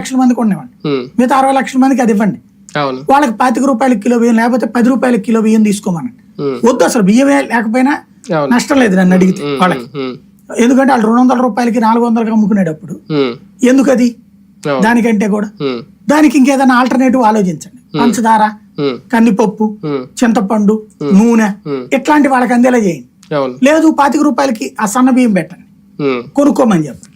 లక్షల మందికి ఉండేవాడిని ఉమ్, మిగతా అరవై లక్షల మందికి అది ఇవ్వండి. వాళ్ళకి పాతిక రూపాయలకి కిలో బియ్యం లేకపోతే పది రూపాయలకి కిలో బియ్యం తీసుకోమనండి. వద్దు అసలు బియ్యమే లేకపోయినా నష్టం లేదు నన్ను అడిగితే వాళ్ళకి. ఎందుకంటే వాళ్ళు రెండు వందల రూపాయలకి నాలుగు వందలకి అమ్ముకునేటప్పుడు ఎందుకు అది దానికంటే కూడా. దానికి ఇంకేదైనా ఆల్టర్నేటివ్ ఆలోచించండి. పంచదార కందిపప్పు చింతపండు నూనె. ఇట్లాంటి వాళ్ళకి అందేలా చేయండి. లేదు పాతిక రూపాయలకి ఆ సన్న బియ్యం పెట్టండి. కొనుక్కోమని చెప్పి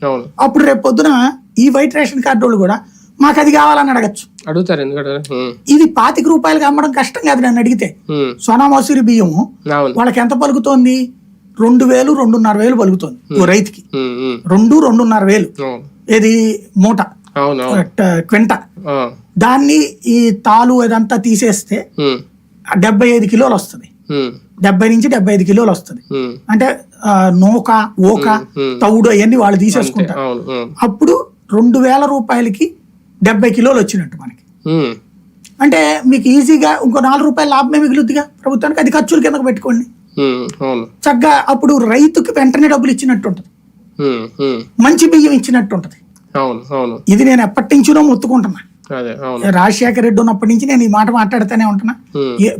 అప్పుడు రేపు పొద్దున ఈ వైట్ రేషన్ కార్డు వాళ్ళు కూడా మాకు అది కావాలని అడగచ్చు. అడుగుతారు ఎందుకంటే ఇది పాతిక రూపాయలకి అమ్మడం కష్టం కాదు నన్ను అడిగితే. సోనా మసూరి బియ్యము వాళ్ళకి ఎంత పలుకుతోంది? రెండు వేలు రెండున్నర వేలు పలుకుతోంది ఓ రైతుకి. రెండు రెండున్నర వేలు. ఏది? మూట. క్వింట. దాన్ని ఈ తాలు ఇదంతా తీసేస్తే డెబ్బై ఐదు కిలోలు వస్తుంది. డెబ్బై నుంచి డెబ్బై ఐదు కిలోలు వస్తుంది. అంటే నూక ఓక. తౌడు అవన్నీ వాళ్ళు తీసేసుకుంటారు. అప్పుడు రెండు వేల రూపాయలకి డెబ్బై కిలోలు వచ్చినట్టు మనకి. అంటే మీకు ఈజీగా ఇంకో నాలుగు రూపాయల లాభమే మిగులుద్దిగా ప్రభుత్వానికి? అది ఖర్చుల కిందకు పెట్టుకోండి. చక్కగా అప్పుడు రైతుకి వెంటనే డబ్బులు ఇచ్చినట్టు ఉంటుంది మంచి బియ్యం ఇచ్చినట్టు ఉంటుంది ఇది నేను ఎప్పటి నుంచినో మొత్తుకుంటున్నా. రాజశేఖర రెడ్డి ఉన్నప్పటి నుంచి నేను ఈ మాట మాట్లాడుతూనే ఉంటున్నా.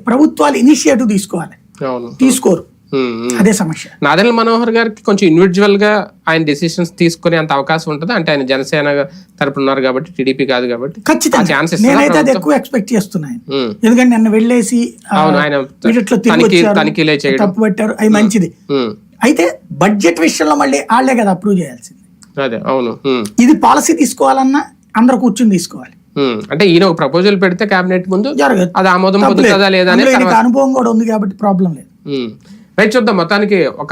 ప్రభుత్వాలు ఇనిషియేటివ్ తీసుకోవాలి. తీసుకోరు. అదే సమస్య. నాదెండ్ల మనోహర్ గారికి కొంచెం ఇండివిజువల్గా ఆయన డెసిషన్స్ తీసుకునే అంత అవకాశం ఉంటుంది? అంటే ఆయన జనసేన తరపున ఉన్నారు కాబట్టి టీడీపీ కాదు కాబట్టి. ఖచ్చితంగా. నేనైతే అది? ఎక్కువ ఎక్స్పెక్ట్ చేస్తున్నాను ఎందుకంటే నన్ను వెళ్ళేసి తప్పు పెట్టారు అది మంచిది. అయితే బడ్జెట్ విషయంలో మళ్ళీ వాళ్ళే కదా అప్రూవ్ చేయాల్సింది. అదే అవును ఇది పాలసీ తీసుకోవాలన్నా అందరూ కూర్చుని తీసుకోవాలి. అంటే ఈయన ఒక ప్రపోజల్ పెడితే కేబినెట్ ముందు జరగదు. అది ఆమోదం. పొందుతుందా లేదా. అనుభవం కూడా ఉంది కాబట్టి ప్రాబ్లం లేదు. రైట్ చూద్దాం మొత్తానికి ఒక